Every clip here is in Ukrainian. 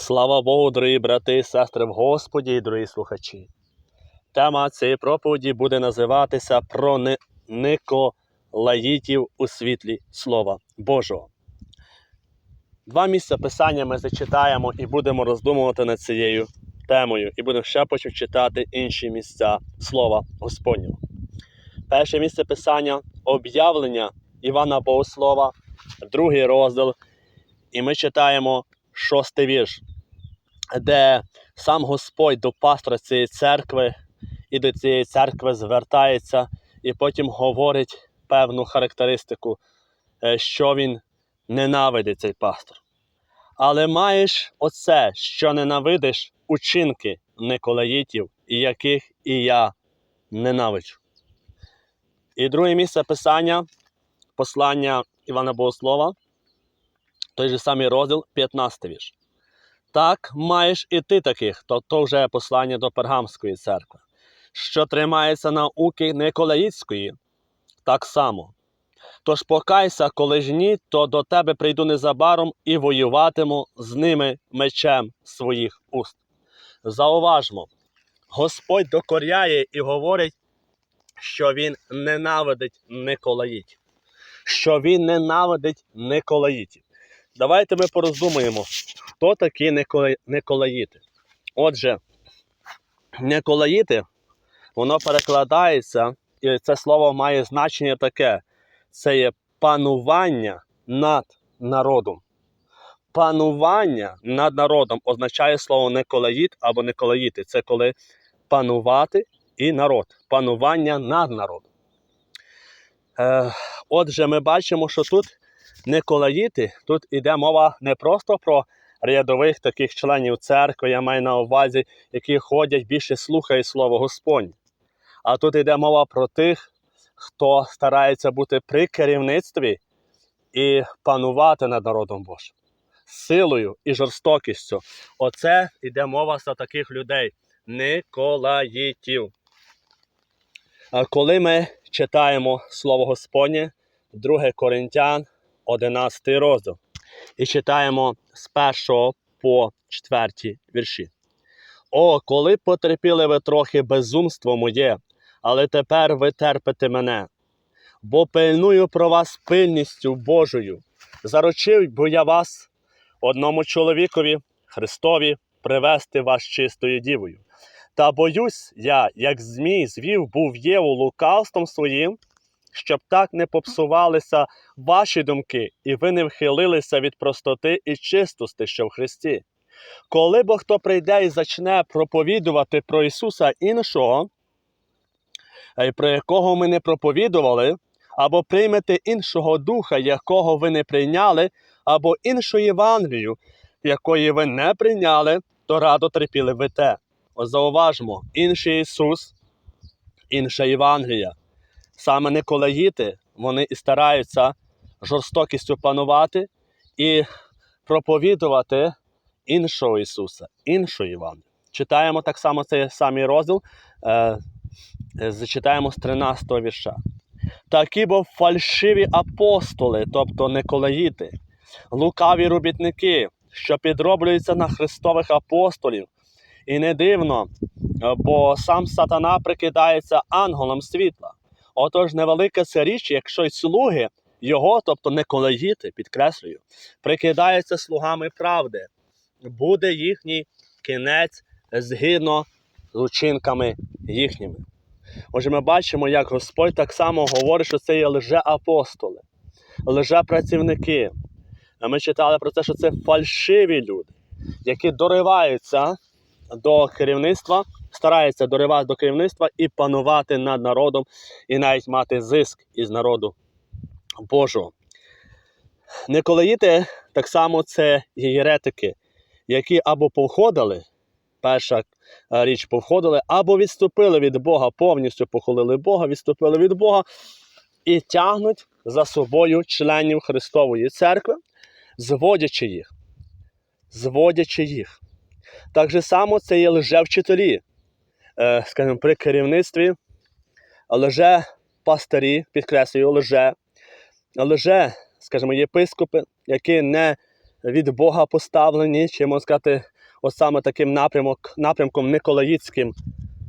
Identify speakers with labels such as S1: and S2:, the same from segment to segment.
S1: Слава Богу, дорогі брати і сестри в Господі і дорогі слухачі. Тема цієї проповіді буде називатися про Николаїтів у світлі Слова Божого. Два місця писання ми зачитаємо і будемо роздумувати над цією темою, і будемо ще потім читати інші місця Слова Господнього. Перше місце писання об'явлення Івана Богослова, другий розділ, і ми читаємо шостий вірш, де сам Господь до пастора цієї церкви і до цієї церкви звертається, і потім говорить певну характеристику, е, що він ненавидить цей пастор. Але маєш оце, що ненавидиш учинки Николаїтів, яких і я ненавиджу. І друге місце писання, послання Івана Богослова, той же самий розділ, 15 вірш. Так маєш і ти таких, то, то вже послання до Пергамської церкви, що тримається науки Николаїцької, так само. Тож покайся, коли ж ні, то до тебе прийду незабаром і воюватиму з ними мечем своїх уст. Зауважмо, Господь докоряє і говорить, що він ненавидить Николаїтів, що він ненавидить Николаїтів. Давайте ми пороздумаємо, хто такі Николаїти. Отже, Николаїти, воно перекладається, і це слово має значення таке: це є панування над народом. Панування над народом означає слово Николаїт або Николаїти. Це коли панувати і народ. Панування над народом. Е, отже, ми бачимо, що тут Николаїти, тут іде мова не просто про рядових таких членів церкви, я маю на увазі, які ходять більше слухають слово Господнє. А тут йде мова про тих, хто старається бути при керівництві і панувати над народом Божим. Силою і жорстокістю. Оце йде мова за таких людей, Николаїтів. А коли ми читаємо Слово Господнє, 2 Коринтян, 11 розділ, і читаємо з 1 по 4 вірші. О, коли потерпіли ви трохи безумство моє, але тепер ви терпите мене, бо пильную про вас пильністю Божою. Заручив бо я вас одному чоловікові, Христові, привести вас чистою дівою. Та боюсь я, як змій звів був Єву лукавством своїм, щоб так не попсувалися ваші думки, і ви не вхилилися від простоти і чистости, що в Христі. Коли бо хто прийде і зачне проповідувати про Ісуса іншого, е, про якого ми не проповідували, або приймете іншого духа, якого ви не прийняли, або іншу Євангелію, якої ви не прийняли, то радо терпіли ви те. Зауважмо, інший Ісус, інша Євангелія. Саме Николаїти, вони і стараються жорстокістю панувати і проповідувати іншого Ісуса, іншу Євангелію. Читаємо так само цей самий розділ, е, е, зачитаємо з 13 вірша. Такі бо фальшиві апостоли, тобто Николаїти, лукаві робітники, що підроблюються на Христових апостолів. І не дивно, бо сам сатана прикидається ангелом світла. Отож, невелика це річ, якщо й слуги його, тобто Николаїти, підкреслюю, прикидаються слугами правди, буде їхній кінець згідно з учинками їхніми. Отже, ми бачимо, як Господь так само говорить, що це є лже-апостоли, лже-працівники. Ми читали про те, що це фальшиві люди, які дориваються до керівництва, стараються доривати до керівництва і панувати над народом, і навіть мати зиск із народу Божого. Николаїти так само це єретики, які або повходили, перша е, річ повходили, або відступили від Бога, повністю похолили Бога, відступили від Бога і тягнуть за собою членів Христової церкви, зводячи їх. Зводячи їх. Так же само це є лжевчителі, скажімо, при керівництві лже пастирі, підкреслюю, лже, лже, скажімо, єпископи, які не від Бога поставлені, чи можна сказати, от саме таким напрямок, напрямком Николаїцьким,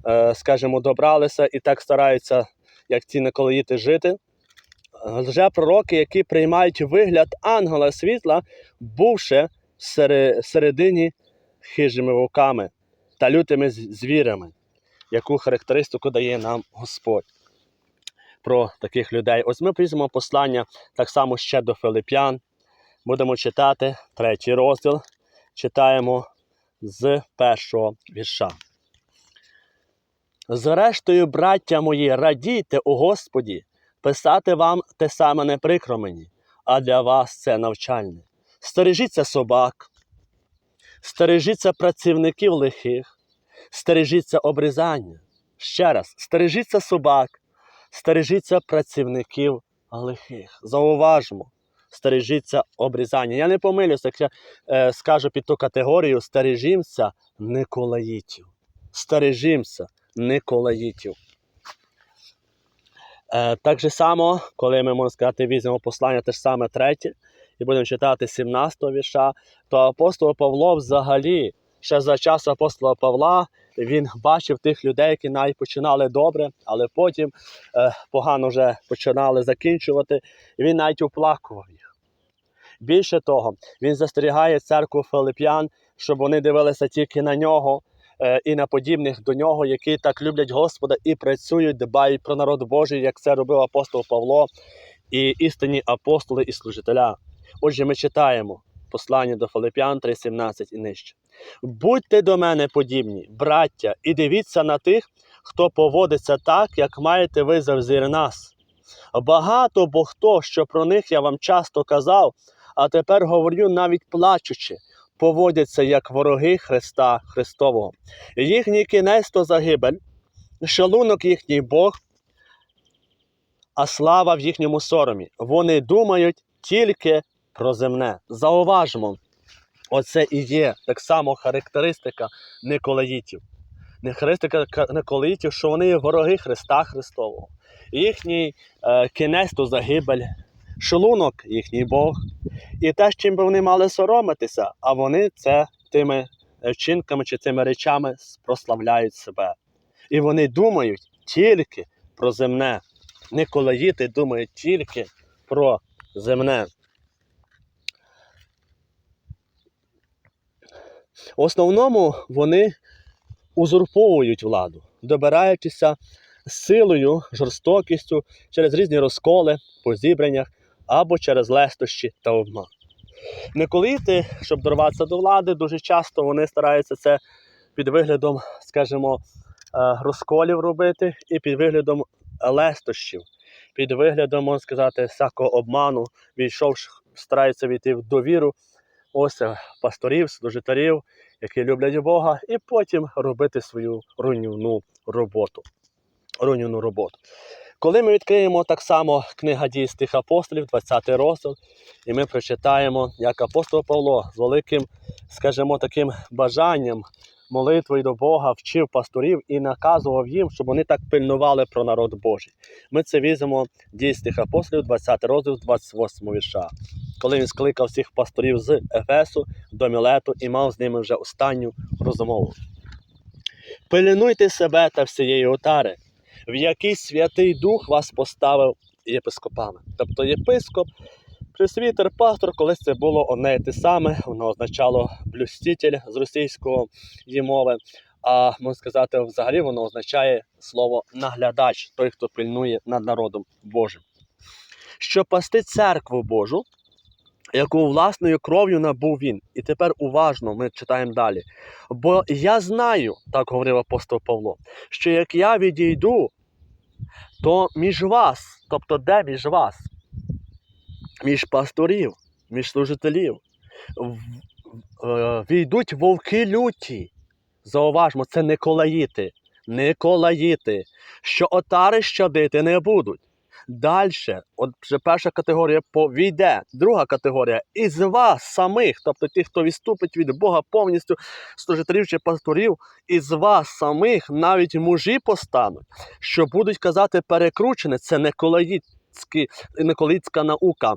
S1: е, скажімо, добралися і так стараються, як ці Николаїти, жити. Вже пророки, які приймають вигляд ангела світла, бувши сере- середині хижими вовками та лютими звірами, яку характеристику дає нам Господь про таких людей. Ось ми візьмемо послання так само ще до Филип'ян. Будемо читати третій розділ. Читаємо з першого вірша. Зрештою, браття мої, радійте у Господі, писати вам те саме не прикро мені, а для вас це навчальне. Стережіться собак, стережіться працівників лихих, стережіться обрізання. Ще раз, стережіться собак, стережіться працівників лихих. Зауважмо, стережіться обрізання. Я не помилюся, як я е, скажу під ту категорію, стережімося Николаїтів. Стережімося Николаїтів. Е, так же само, коли ми можна сказати, візьмемо послання те ж саме третє, і будемо читати 17-го вірша, то апостол Павло взагалі ще за час апостола Павла він бачив тих людей, які навіть починали добре, але потім е, погано вже починали закінчувати, і він навіть оплакував їх. Більше того, він застерігає церкву Филип'ян, щоб вони дивилися тільки на нього е, і на подібних до нього, які так люблять Господа і працюють, дбають про народ Божий, як це робив апостол Павло і істинні апостоли і служителя. Отже, ми читаємо послання до Филип'ян 3.17 і нижче. Будьте до мене подібні, браття, і дивіться на тих, хто поводиться так, як маєте ви завзір нас. Багато бо хто, що про них я вам часто казав, а тепер говорю навіть плачучи, поводяться як вороги Христа Христового. Їхній кінець то загибель, шалунок їхній Бог, а слава в їхньому соромі. Вони думають тільки про земне. Зауважмо, оце і є так само характеристика Николаїтів. Не характеристика Николаїтів, що вони є вороги Христа Христового. Їхній е, кінець то загибель, шлунок їхній Бог. І те, з чим би вони мали соромитися, а вони це тими е, вчинками чи цими речами прославляють себе. І вони думають тільки про земне. Николаїти думають тільки про земне. В основному вони узурповують владу, добираючися силою, жорстокістю через різні розколи по зібраннях або через лестощі та обман. Николіти, щоб дорватися до влади, дуже часто вони стараються це під виглядом, скажімо, е, розколів робити і під виглядом лестощів, під виглядом, можна сказати, всякого обману, війшовши, стараються війти в довіру ось пасторів, служителів, які люблять Бога, і потім робити свою руйнівну роботу. Руйнівну роботу. Коли ми відкриємо так само книга дій з тих апостолів, 20 розділ, і ми прочитаємо, як апостол Павло з великим, скажімо, таким бажанням, молитвою до Бога вчив пасторів і наказував їм, щоб вони так пильнували про народ Божий. Ми це візьмемо дій з тих апостолів, 20 розділ, 28 вірша. Коли він скликав всіх пасторів з Ефесу до Мілету і мав з ними вже останню розмову. Пильнуйте себе та всієї отари, в який Святий Дух вас поставив єпископами. Тобто єпископ, пресвітер, пастор, колись це було одне і те саме, воно означало блюститель з російської мови. А можна сказати, взагалі воно означає слово наглядач, той, хто пильнує над народом Божим. Щоб пасти церкву Божу, яку власною кров'ю набув він. І тепер уважно ми читаємо далі. Бо я знаю, так говорив апостол Павло, що як я відійду, то між вас, тобто де між вас, між пасторів, між служителів, е, війдуть вовки люті. Зауважмо, це Николаїти, Николаїти, що отари щадити не будуть. Далі, от вже перша категорія повійде, друга категорія із вас самих, тобто ті, хто відступить від Бога повністю служителів чи пасторів, із вас самих навіть мужі постануть, що будуть казати перекручене, це неколаїцькі, неколаїцька наука.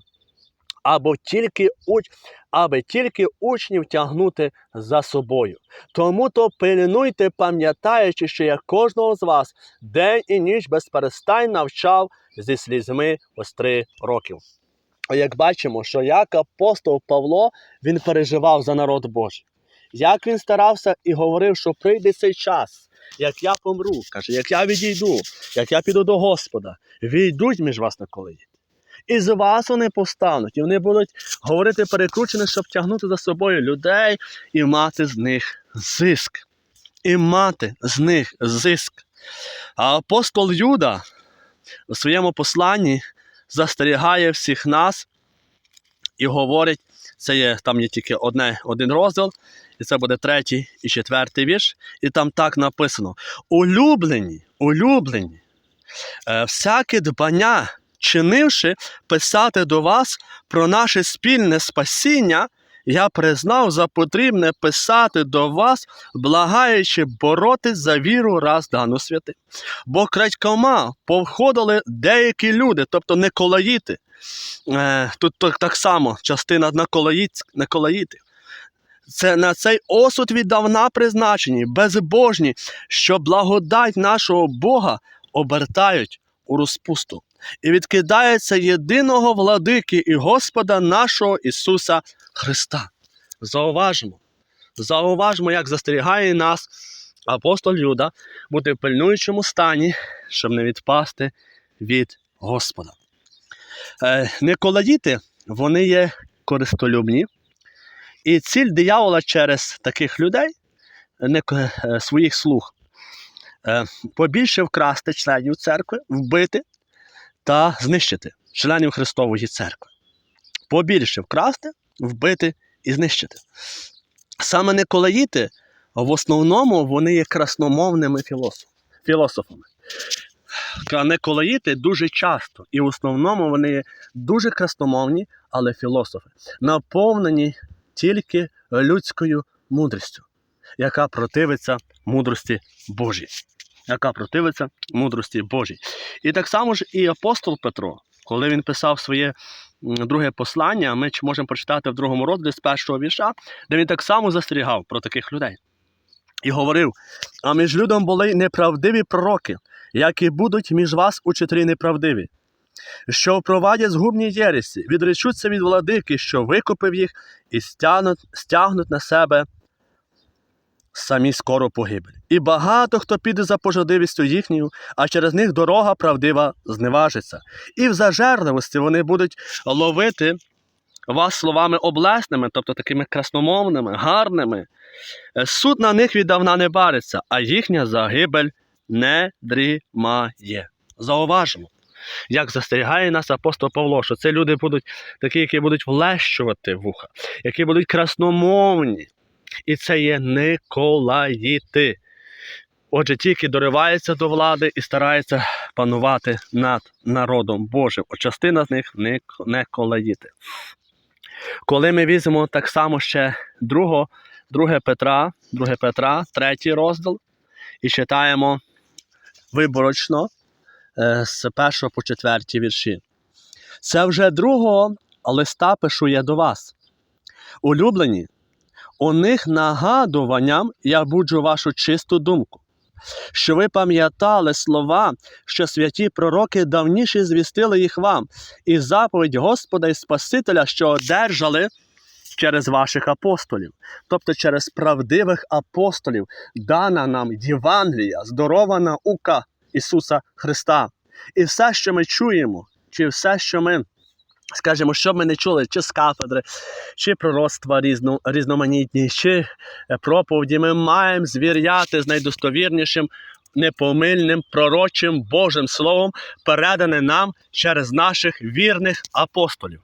S1: Або тільки уч... аби тільки учнів тягнути за собою. Тому то пильнуйте, пам'ятаючи, що я кожного з вас день і ніч безперестань навчав зі слізьми ось три років. Як бачимо, що як апостол Павло він переживав за народ Божий, як він старався і говорив, що прийде цей час, як я помру, каже, як я відійду, як я піду до Господа, війдуть між вас на колії. І з вас вони повстануть, і вони будуть говорити перекручено, щоб тягнути за собою людей і мати з них зиск. І мати з них зиск. А апостол Юда у своєму посланні застерігає всіх нас і говорить, це є там є тільки одне, один розділ, і це буде третій і четвертий вірш. І там так написано: улюблені, улюблені, е, всяке дбання, чинивши писати до вас про наше спільне спасіння, я признав за потрібне писати до вас, благаючи боротись за віру раз дану святи. Бо крадькома повходили деякі люди, тобто неколаїти. Е, тут так, само частина на. Це на цей осуд віддавна призначені, безбожні, що благодать нашого Бога обертають у розпусту і відкидається єдиного владики і Господа нашого Ісуса Христа. Зауважмо, зауважмо, як застерігає нас апостол Юда бути в пильнуючому стані, щоб не відпасти від Господа. Е, Николаїти, вони є користолюбні, і ціль диявола через таких людей, е, своїх слуг, е, побільше вкрасти членів церкви, вбити та знищити членів Христової церкви. Побільше вкрасти, вбити і знищити. Саме Николаїти, в основному, вони є красномовними філософами. Николаїти дуже часто і в основному вони є дуже красномовні, але філософи, наповнені тільки людською мудрістю, яка противиться мудрості Божій. Яка противиться мудрості Божій. І так само ж і апостол Петро, коли він писав своє друге послання, ми можемо прочитати в другому розділі з першого вірша, де він так само застерігав про таких людей. І говорив: а між людом були неправдиві пророки, які будуть між вас учителі неправдиві, що впровадять згубні єресі, відречуться від владики, що викупив їх, і стягнуть, стягнуть на себе самі скоро погибель. І багато хто піде за пожадливістю їхньою, а через них дорога правдива зневажиться. І в зажерливості вони будуть ловити вас словами облесними, тобто такими красномовними, гарними. Е, Суд на них віддавна не бариться, а їхня загибель не дрімає. Зауважимо, як застерігає нас апостол Павло, що це люди будуть такі, які будуть влещувати вуха, які будуть красномовні. І це є Николаїти. Отже, тільки дориваються до влади і стараються панувати над народом Божим. От частина з них не, не колаїти. Коли ми візьмемо так само ще другого, 2 Петра, 2 Петра, третій розділ, і читаємо виборочно е, з 1 по 4 вірші. Це вже другого листа пишу я до вас. Улюблені, у них нагадуванням я буджу вашу чисту думку, що ви пам'ятали слова, що святі пророки давніше звістили їх вам, і заповідь Господа і Спасителя, що одержали через ваших апостолів, тобто через правдивих апостолів, дана нам Євангелія, здорова наука Ісуса Христа. І все, що ми чуємо, чи все, що ми. Скажімо, що ми не чули, чи з кафедри, чи пророцтва різно, різноманітні, чи е, проповіді, ми маємо звіряти з найдостовірнішим, непомильним, пророчим Божим Словом, передане нам через наших вірних апостолів.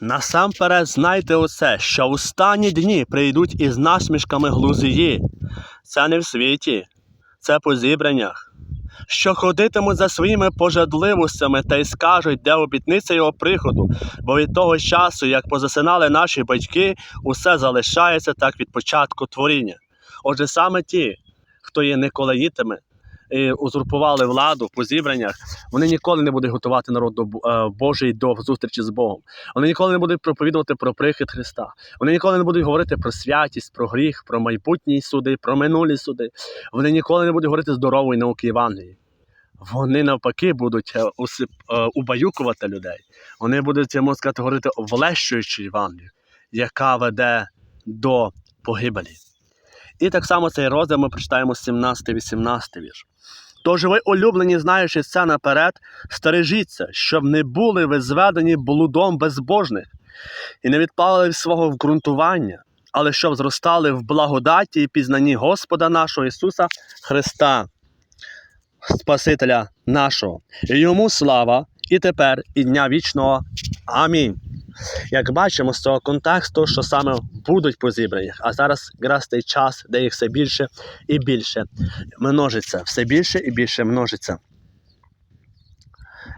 S1: Насамперед знайте оце, що в останні дні прийдуть із насмішками глузії. Це не в світі, це по зібраннях що ходитимуть за своїми пожадливостями та й скажуть, де обітниця його приходу, бо від того часу, як позасинали наші батьки, усе залишається так від початку творіння. Отже, саме ті, хто є николаїтами, і узурпували владу по зібраннях, вони ніколи не будуть готувати народ до е, Божий до зустрічі з Богом. Вони ніколи не будуть проповідувати про прихід Христа. Вони ніколи не будуть говорити про святість, про гріх, про майбутні суди, про минулі суди. Вони ніколи не будуть говорити здорової науки Євангелії. Вони навпаки будуть е, усип, е, убаюкувати людей. Вони будуть, я можу сказати, говорити влещуючи Євангелію, яка веде до погибелі. І так само цей розділ ми прочитаємо 17-18 вірш. Тож ви, улюблені, знаючи це наперед, стережіться, щоб не були ви зведені блудом безбожних і не відпали від свого вґрунтування, але щоб зростали в благодаті і пізнанні Господа нашого Ісуса Христа, Спасителя нашого. І йому слава і тепер, і дня вічного. Амінь. Як бачимо з цього контексту, що саме будуть по зібраннях, а зараз якраз той час, де їх все більше і більше множиться, все більше і більше множиться.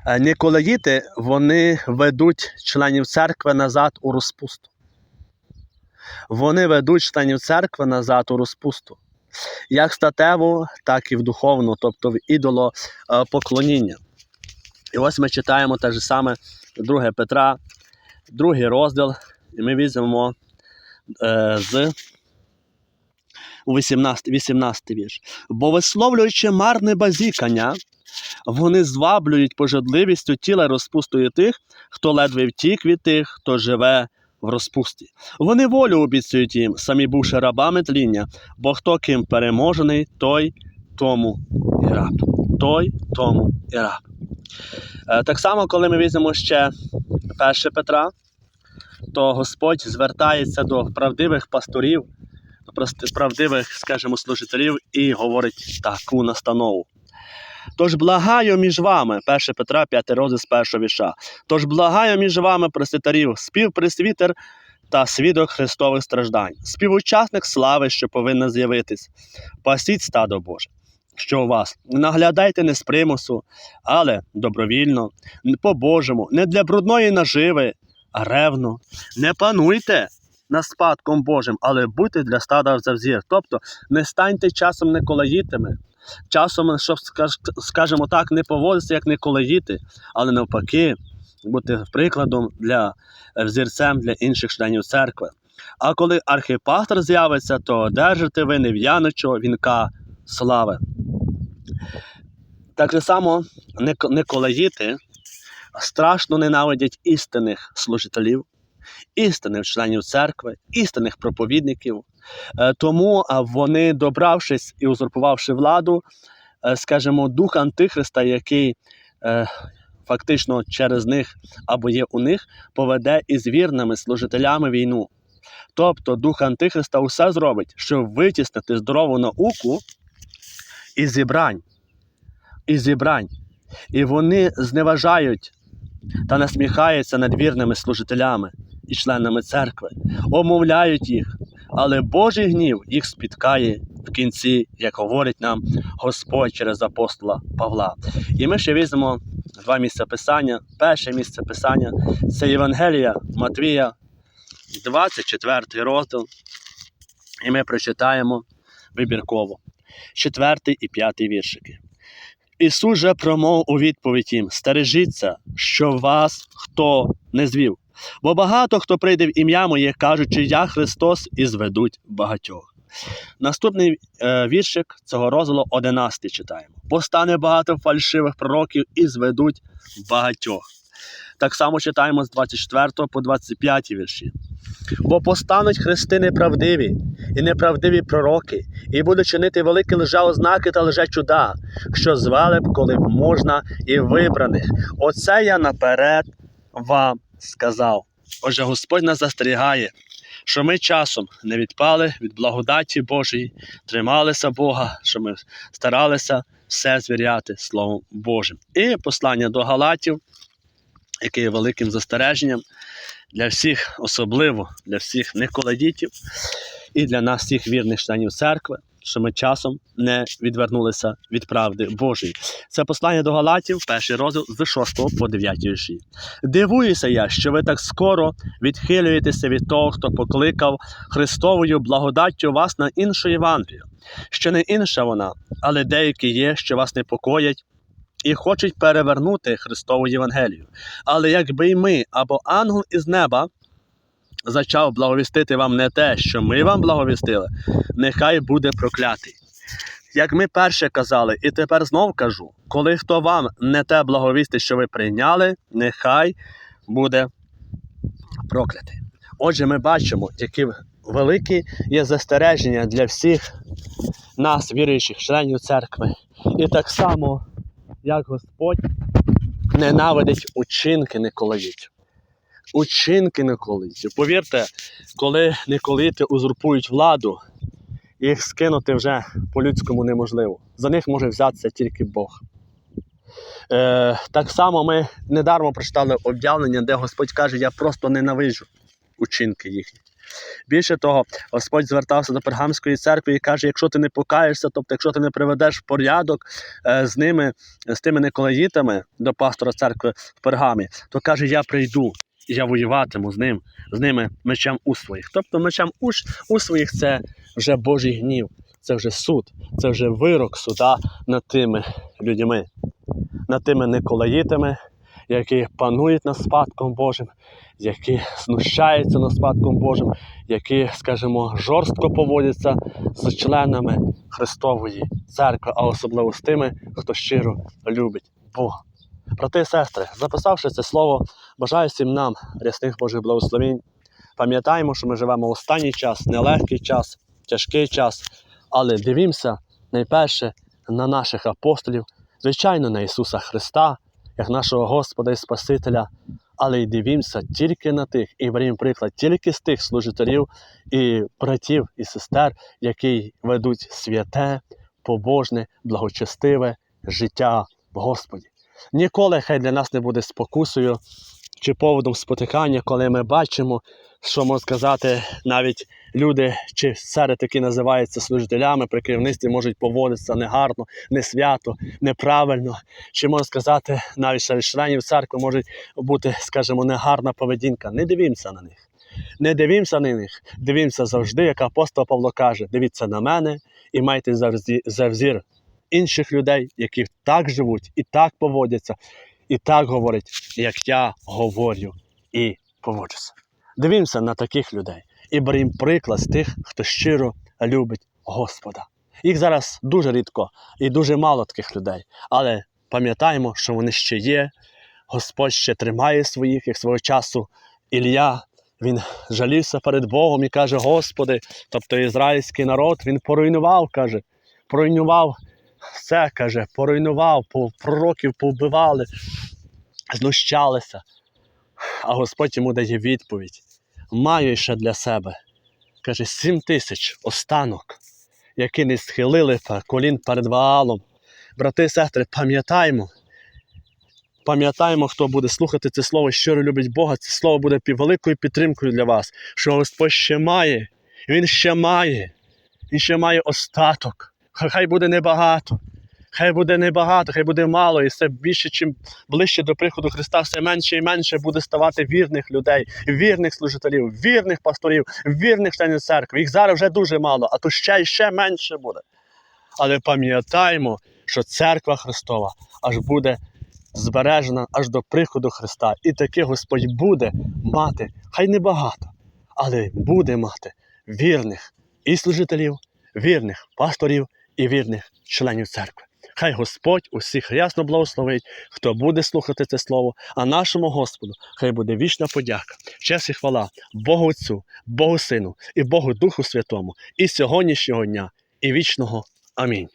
S1: Е, Ніколаїти вони ведуть членів церкви назад у розпусту. Вони ведуть членів церкви назад у розпусту. Як статеву, так і в духовну, тобто в ідолопоклоніння. І ось ми читаємо те ж саме 2 Петра, другий розділ, і ми візьмемо е, з 18, 18 вірш. Бо висловлюючи марне базікання, вони зваблюють пожадливістю тіла розпустою тих, хто ледве втік від тих, хто живе в розпусті. Вони волю обіцюють їм, самі бувши рабами тління, бо хто ким переможений, той тому і раб. Той тому і раб. Е, Так само, коли ми візьмемо ще 1 Петра, то Господь звертається до правдивих пасторів, до правдивих, скажімо, служителів і говорить таку настанову. Тож благаю між вами, 1 Петра, 5 розділ з першого віша. Тож благаю між вами, пресвітерів, співпресвітер та свідок Христових страждань, співучасник слави, що повинна з'явитись. Пасіть стадо Боже, що у вас. Наглядайте не з примусу, але добровільно, по-божому, не для брудної наживи, ревно. Не пануйте над спадком Божим, але будьте для стада завзір. Тобто не станьте часом неколаїтими, часом, щоб скаж- скажімо так, не поводитися, як неколаїти, але навпаки, бути прикладом для е, взірцем для інших членів церкви. А коли архіпастор з'явиться, то одержите ви нев'яночого вінка слави. Так само нек- неколаїти страшно ненавидять істинних служителів, істинних членів церкви, істинних проповідників. Е, Тому вони, добравшись і узурпувавши владу, е, скажімо, дух Антихриста, який е, фактично через них або є у них, поведе із вірними служителями війну. Тобто дух Антихриста усе зробить, щоб витіснити здорову науку із зібрань. Із зібрань. І вони зневажають та насміхаються над вірними служителями і членами церкви, омовляють їх, але Божий гнів їх спіткає в кінці, як говорить нам Господь через апостола Павла. І ми ще візьмемо два місця писання. Перше місце писання це Євангелія Матвія, 24 розділ. І ми прочитаємо вибірково. Четвертий і п'ятий віршики. Ісус же промов у відповідь їм: стережіться, що вас хто не звів. Бо багато хто прийде в ім'я моє, кажучи, я Христос, і зведуть багатьох. Наступний е, віршик цього розділу 11 читаємо. Постане багато фальшивих пророків і зведуть багатьох. Так само читаємо з 24 по 25 вірші. Бо постануть хрести неправдиві і неправдиві пророки, і будуть чинити великі лжеознаки та лжечуда, що звели б, коли б можна, і вибраних. Оце я наперед вам сказав. Отже, Господь нас застерігає, що ми часом не відпали від благодаті Божої, трималися Бога, що ми старалися все звіряти Словом Божим. І послання до Галатів, яке є великим застереженням для всіх, особливо для всіх неколадітів і для нас, всіх вірних членів церкви. що ми часом не відвернулися від правди Божої. Це послання до Галатів, перший розділ з 6 по 9 вірші. Дивуюся я, що ви так скоро відхилюєтеся від того, хто покликав Христовою благодаттю вас на іншу Євангелію. Що не інша вона, але деякі є, що вас непокоять і хочуть перевернути Христову Євангелію. Але якби й ми або ангел із неба зачав благовістити вам не те, що ми вам благовістили, нехай буде проклятий. Як ми перше казали, і тепер знов кажу: коли хто вам не те благовістить, що ви прийняли, нехай буде проклятий. Отже, ми бачимо, які великі є застереження для всіх нас, віруючих членів церкви. І так само, як Господь ненавидить учинки Николаїтів. Учинки Николаїтів. Повірте, коли Николаїти узурпують владу, їх скинути вже по-людському неможливо. За них може взятися тільки Бог. Е, так само ми недармо прочитали об'явлення, де Господь каже, я просто ненавиджу учинки їхні. Більше того, Господь звертався до Пергамської церкви і каже: якщо ти не покаєшся, тобто якщо ти не приведеш порядок е, з ними, з тими Николаїтами до пастора церкви в Пергамі, то каже, я прийду я воюватиму з ним, з ними мечем у своїх. Тобто мечем у, у своїх це вже Божий гнів, це вже суд, це вже вирок суда над тими людьми, над тими Николаїтами, які панують над спадком Божим, які знущаються над спадком Божим, які, скажімо, жорстко поводяться з членами Христової церкви, а особливо з тими, хто щиро любить Бога. Брати і сестри, записавши це слово, бажаю всім нам рясних Божих благословень. Пам'ятаємо, що ми живемо в останній час, нелегкий час, тяжкий час, але дивімося найперше на наших апостолів, звичайно, на Ісуса Христа, як нашого Господа і Спасителя, але й дивімося тільки на тих і берімо приклад тільки з тих служителів і братів і сестер, які ведуть святе, побожне, благочестиве життя в Господі. Ніколи хай для нас не буде спокусою чи поводом спотикання, коли ми бачимо, що можна сказати, навіть люди чи серед, які називаються служителями при керівництві, можуть поводитися негарно, не свято, неправильно. Чи можна сказати, навіть серед членів церкви може бути, скажімо, негарна поведінка. Не дивімося на них. Не дивімося на них, дивімося завжди, як апостол Павло каже: дивіться на мене і майте за взір інших людей, які так живуть і так поводяться, і так говорять, як я говорю і поводжуся. Дивімося на таких людей і берімо приклад з тих, хто щиро любить Господа. Їх зараз дуже рідко і дуже мало таких людей, але пам'ятаємо, що вони ще є. Господь ще тримає своїх, як свого часу Ілля. Він жалівся перед Богом і каже: Господи, тобто ізраїльський народ, він поруйнував, каже, поруйнував все, каже, поруйнував, пророків повбивали, знущалися. А Господь йому дає відповідь: маю ще для себе. Каже, сім тисяч останок, які не схилили колін перед Ваалом. Брати і сестри, пам'ятаймо, пам'ятаємо, хто буде слухати це слово, щиро любить Бога, це слово буде великою підтримкою для вас, що Господь ще має, Він ще має, Він ще має остаток. Хай буде небагато. Хай буде небагато, хай буде мало, і все більше, чим ближче до приходу Христа, все менше і менше буде ставати вірних людей, вірних служителів, вірних пасторів, вірних членів церкви. Їх зараз вже дуже мало, а то ще й ще менше буде. Але пам'ятаємо, що церква Христова аж буде збережена аж до приходу Христа. І таки Господь буде мати, хай не багато, але буде мати вірних і служителів, вірних пасторів і вірних членів церкви. Хай Господь усіх рясно благословить, хто буде слухати це слово, а нашому Господу хай буде вічна подяка, честь і хвала Богу Отцю, Богу Сину і Богу Духу Святому, і сьогоднішнього дня, і вічного. Амінь.